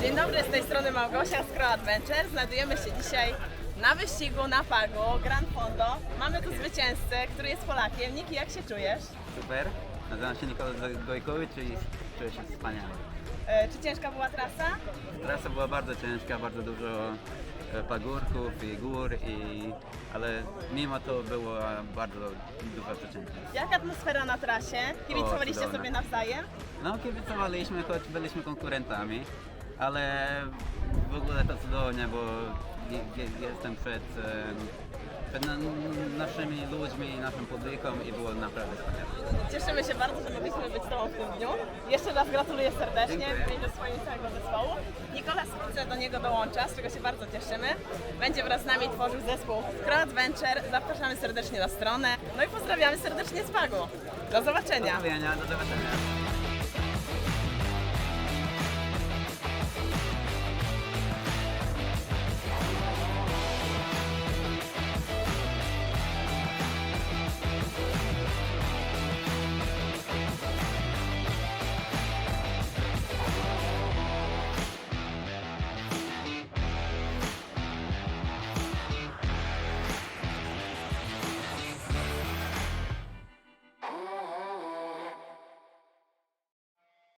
Dzień dobry, z tej strony Małgosia z Crow Adventure. Znajdujemy się dzisiaj na wyścigu na Pagu Grand Fondo. Mamy tu zwycięzcę, który jest Polakiem. Niki, jak się czujesz? Super. Nazywam się Nikola Gojkowicz i czuję się wspaniale. E, czy ciężka była trasa? Trasa była bardzo ciężka, bardzo dużo e, pagórków i gór, i, ale mimo to była bardzo duża przeciętność. Jak atmosfera na trasie? Kibicowaliście cudowne. sobie nawzajem? No kibicowaliśmy, choć byliśmy konkurentami, ale w ogóle to cudownie, bo je- je- jestem przed, naszymi ludźmi i naszym publiką i było naprawdę wspaniale. Cieszymy się bardzo, że mogliśmy być z Tobą w tym dniu. Jeszcze raz gratuluję serdecznie w imieniu swojego całego zespołu. Nikola wkrótce do niego dołącza, z czego się bardzo cieszymy. Będzie wraz z nami tworzył zespół Crow Adventure. Zapraszamy serdecznie na stronę. No i pozdrawiamy serdecznie z Pagu. Do zobaczenia. Do zobaczenia, do zobaczenia.